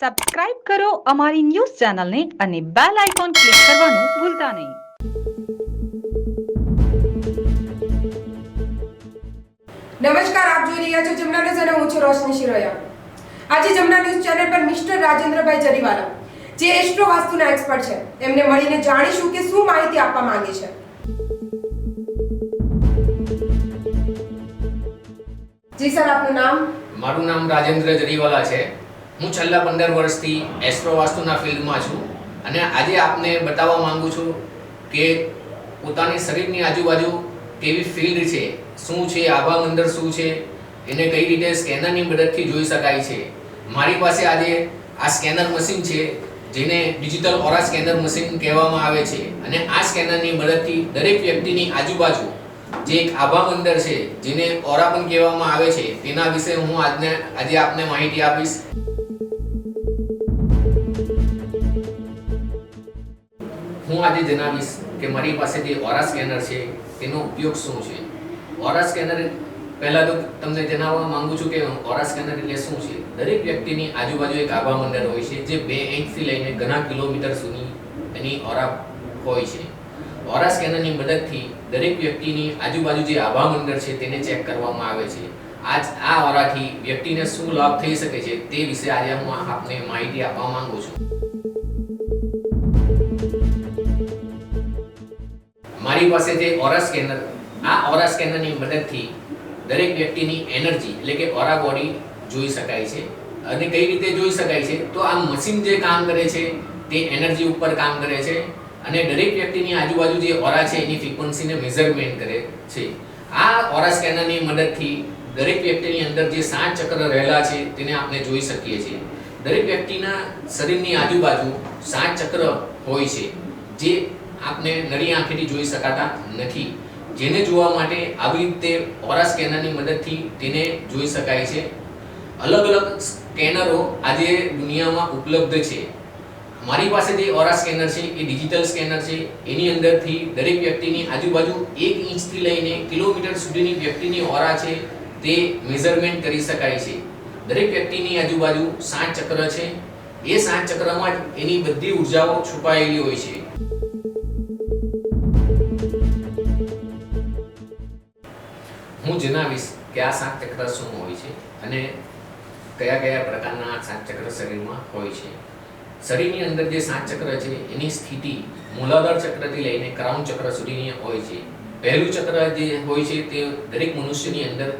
Subscribe કરો અમારી news ચેનલને અને બેલ આઇકોન ક્લિક કરવાનું ભૂલતા નહીં. નમસ્કાર આપ જોઈ રહ્યા છો જમના ન્યૂઝ અને હું છું રોશની શિરોયા. આજે જમના ન્યૂઝ ચેનલ પર મિસ્ટર રાજેન્દ્રભાઈ જરીવાલા જે એસ્ટ્રો વાસ્તુના એક્સપર્ટ છે એમને મળીને જાણીશું કે શું માહિતી આપવા માંગે છે. જી સર આપનું નામ? મારું નામ રાજેન્દ્ર જરીવાલા છે. હું છેલ્લા પંદર વર્ષથી એસ્ટ્રો વાસ્તુના ફિલ્ડમાં છું અને આજે આપને બતાવવા માંગુ છું કે પોતાની શરીરની આજુબાજુ કેવી ફિલ્ડ છે, શું છે આભા મંદર શું છે, એને કઈ રીતે સ્કેનરની મદદથી જોઈ શકાય છે. મારી પાસે આજે આ સ્કેનર મશીન છે, જેને ડિજિટલ ઓરા સ્કેનર મશીન કહેવામાં આવે છે અને આ સ્કેનરની મદદથી દરેક વ્યક્તિની આજુબાજુ જે એક આભા મંદર છે, જેને ઓરા પણ કહેવામાં આવે છે, તેના વિશે હું આજને, આજે આપને માહિતી આપીશ. હું આજે જણાવીશ કે મારી પાસે જે ઓરા સ્કેનર છે, તેનો ઉપયોગ શું છે? ઓરા સ્કેનર પહેલાં તો તમને જણાવવા માંગુ છું કે ઓરા સ્કેનર એટલે શું છે? દરેક વ્યક્તિની આજુબાજુ એક આભા મંડળ હોય છે, જે બે ઇંચથી લઈને ઘણા કિલોમીટર સુધી એની ઓરા હોય છે. ઓરા સ્કેનરની મદદથી દરેક વ્યક્તિની આજુબાજુ જે આભા મંડળ છે, તેને ચેક કરવામાં આવે છે. આજ આ ઓરાથી વ્યક્તિને શું લાભ થઈ શકે છે, તે વિશે આજે હું આપને માહિતી આપવા માંગુ છું. મારી પાસે જે ઓરા સ્કેનર આ ઓરા સ્કેનરની મદદથી દરેક વ્યક્તિની એનર્જી એટલે કે ઓરા બોડી જોઈ શકાય છે. અને કઈ રીતે જોઈ શકાય છે? તો આ મશીન જે કામ કરે છે, તે એનર્જી ઉપર કામ કરે છે. અને દરેક વ્યક્તિની આજુબાજુ જે ઓરા છે, એની ફ્રીક્વન્સીને મેઝરમેન્ટ કરે છે. આ ઓરા સ્કેનરની મદદથી દરેક વ્યક્તિની અંદર જે સાત ચક્ર રહેલા છે, તેને આપણે જોઈ શકીએ છીએ. દરેક વ્યક્તિના શરીરની આજુબાજુ સાત ચક્ર હોય છે, જે આપને નરી આંખેથી જોઈ શકાતા નથી. જેને જોવા માટે આવી રીતે ઓરા સ્કેનરની મદદથી તેને જોઈ શકાય છે. અલગ અલગ સ્કેનરો આજે દુનિયામાં ઉપલબ્ધ છે. મારી પાસે જે ઓરા સ્કેનર છે, એ ડિજિટલ સ્કેનર છે. એની અંદરથી દરેક વ્યક્તિની આજુબાજુ એક ઇંચથી લઈને કિલોમીટર સુધીની વ્યક્તિની ઓરા છે તે મેઝરમેન્ટ કરી શકાય છે. દરેક વ્યક્તિની આજુબાજુ સાત ચક્ર છે. એ સાત ચક્રમાં જ એની બધી ઉર્જાઓ છુપાયેલી હોય છે. હું જણાવીશ કે આ સાત ચક્ર શું હોય છે અને કયા કયા પ્રકારના આ સાત ચક્ર શરીરમાં હોય છે. શરીરની અંદર જે સાત ચક્ર છે, એની સ્થિતિ મૂલાધાર ચક્રથી લઈને ક્રાઉન ચક્ર સુધીની હોય છે. પહેલું ચક્ર જે હોય છે તે દરેક મનુષ્યની અંદર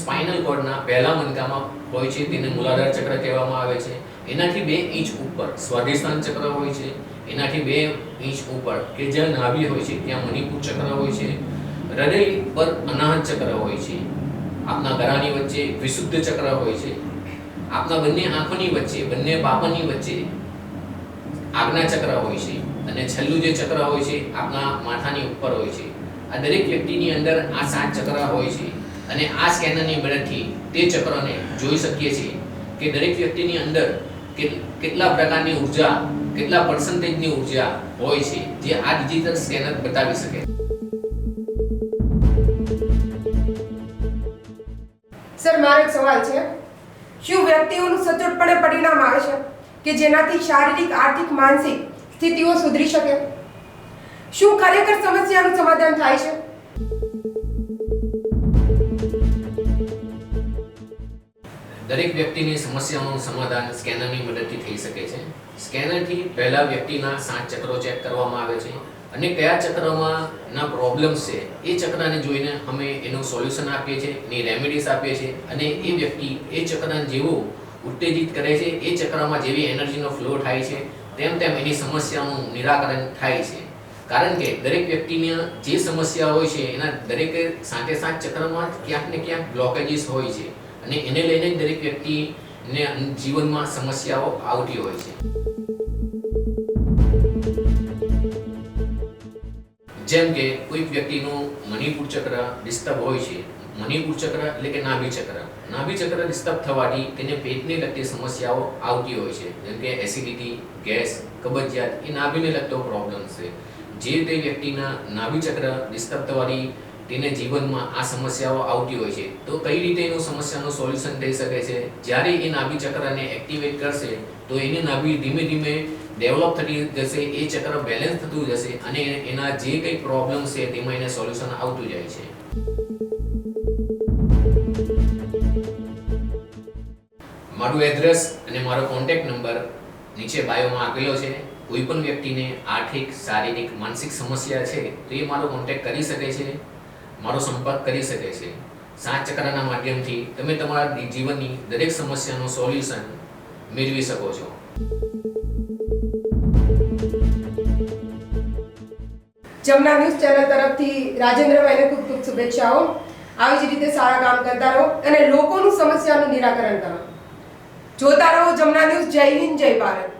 સ્પાઇનલ કોર્ડના પહેલા મનકામાં હોય છે, તેને મૂલાધાર ચક્ર કહેવામાં આવે છે. એનાથી બે ઇંચ ઉપર સ્વાધિષ્ઠાન ચક્ર હોય છે. એનાથી બે ઇંચ ઉપર કે જ્યાં નાભી હોય છે, ત્યાં મણિપુર ચક્ર હોય છે. હૃદય પર અનાહત ચક્ર હોય છે. આપના ગળાની વચ્ચે વિશુદ્ધ ચક્ર હોય છે. આપના બંને આંખોની વચ્ચે, બંને પાપની વચ્ચે આજ્ઞા ચક્ર હોય છે અને છેલ્લું જે ચક્ર હોય છે આપના માથાની ઉપર હોય છે. આ દરેક વ્યક્તિની અંદર આ સાત ચક્ર હોય છે અને આ સ્કેનરની મદદથી તે ચક્રને જોઈ શકીએ છીએ કે દરેક વ્યક્તિની અંદર કેટ- કેટલા પ્રકારની ઊર્જા, કેટલા પર્સન્ટેજની ઊર્જા હોય છે જે આ ડિજિટલ સ્કેનર બતાવી શકે. સર મારો એક સવાલ છે. શું વ્યક્તિઓનું સચોટપણે પરિણામ આવે છે કે જેનાથી શારીરિક, આર્થિક, માનસિક સ્થિતિઓ સુધરી શકે? શું ખરેખર સમસ્યાનું સમાધાન થાય છે? દરેક વ્યક્તિની સમસ્યાઓનું સમાધાન સ્કેનરની મદદથી થઈ શકે છે. સ્કેનરથી પહેલા વ્યક્તિના સાત ચક્રો ચેક કરવામાં આવે છે. અને કયા ચક્રમાં ના પ્રોબ્લેમ્સ છે, એ ચક્રને જોઈને અમે એનું સોલ્યુશન આપીએ છીએ, એની રેમેડીઝ આપીએ છીએ અને એ વ્યક્તિ એ ચક્રને જેવું ઉત્તેજિત કરે છે, એ ચક્રમાં જેવી એનર્જીનો ફ્લો થાય છે, તેમ તેમ એની સમસ્યાનું નિરાકરણ થાય છે. કારણ કે દરેક વ્યક્તિની જે સમસ્યા હોય છે, એના દરેક સાથે સાત ચક્રમાં ક્યાંક ને ક્યાંક બ્લોકેજીસ હોય છે અને એને લઈને દરેક વ્યક્તિને જીવનમાં સમસ્યાઓ આવતી હોય છે. જેમ કે કોઈક વ્યક્તિનું મણિપુર ચક્ર ડિસ્ટર્બ હોય છે, મણિપુર ચક્ર એટલે કે નાભી ચક્ર. નાભી ચક્ર ડિસ્ટર્બ થવાથી તેને પેટને લગતી સમસ્યાઓ આવતી હોય છે, જેમ કે એસિડિટી ગેસ કબજિયાત, એ નાભીને લગતો પ્રોબ્લેમ છે. જે તે વ્યક્તિના નાભી ચક્ર ડિસ્ટર્બ થવાથી તેને જીવનમાં આ સમસ્યાઓ આવતી હોય છે. તો કઈ રીતે એનું સમસ્યાનું સોલ્યુશન થઈ શકે છે? જ્યારે એ નાભી ચક્રને એક્ટિવેટ કરશે, તો એની નાભી ધીમે ધીમે ડેવલપ થતી જશે, એ ચક્ર બેલેન્સ થતું જશે અને એના જે કંઈ પ્રોબ્લેમ છે તેમાં એને સોલ્યુશન આવતું જાય છે. મારું એડ્રેસ અને મારો કોન્ટેક્ટ નંબર નીચે બાયોમાં આપેલો છે. કોઈ પણ વ્યક્તિને આર્થિક, શારીરિક, માનસિક સમસ્યા છે, તો એ મારો કોન્ટેક્ટ કરી શકે છે. મારો સંપર્ક કરી શકે છે. સાત ચક્રના માધ્યમથી તમે તમારા જીવનની દરેક સમસ્યાનું સોલ્યુશન મેળવી શકો છો. જમના ન્યૂઝ ચેનલ તરફથી રાજેન્દ્રભાઈને ખૂબ ખૂબ શુભેચ્છાઓ. આવી જ રીતે સારા કામ કરતા રહો અને લોકોનું સમસ્યાનું નિરાકરણ કરો. જોતા રહો જમના ન્યૂઝ જય હિન્દ, જય ભારત.